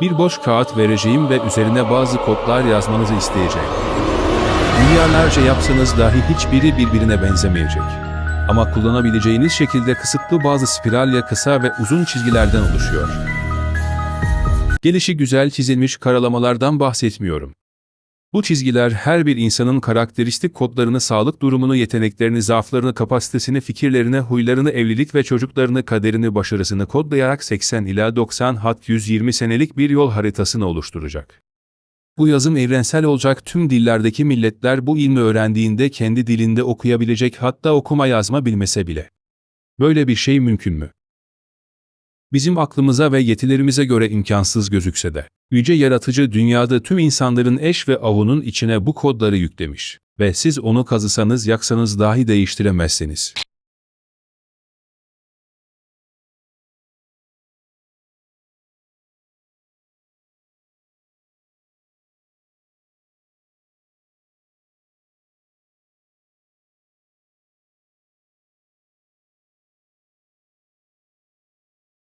Bir boş kağıt vereceğim ve üzerine bazı kodlar yazmanızı isteyeceğim. Milyarlarca yapsanız dahi hiçbiri birbirine benzemeyecek. Ama kullanabileceğiniz şekilde kısıtlı bazı spiral ya kısa ve uzun çizgilerden oluşuyor. Gelişi güzel çizilmiş karalamalardan bahsetmiyorum. Bu çizgiler her bir insanın karakteristik kodlarını, sağlık durumunu, yeteneklerini, zaaflarını, kapasitesini, fikirlerini, huylarını, evlilik ve çocuklarını, kaderini, başarısını kodlayarak 80 ila 90 hat 120 senelik bir yol haritasını oluşturacak. Bu yazım evrensel olacak tüm dillerdeki milletler bu ilmi öğrendiğinde kendi dilinde okuyabilecek hatta okuma yazma bilmese bile. Böyle bir şey mümkün mü? Bizim aklımıza ve yetilerimize göre imkansız gözükse de, yüce yaratıcı dünyada tüm insanların eş ve avunun içine bu kodları yüklemiş ve siz onu kazısanız yaksanız dahi değiştiremezsiniz.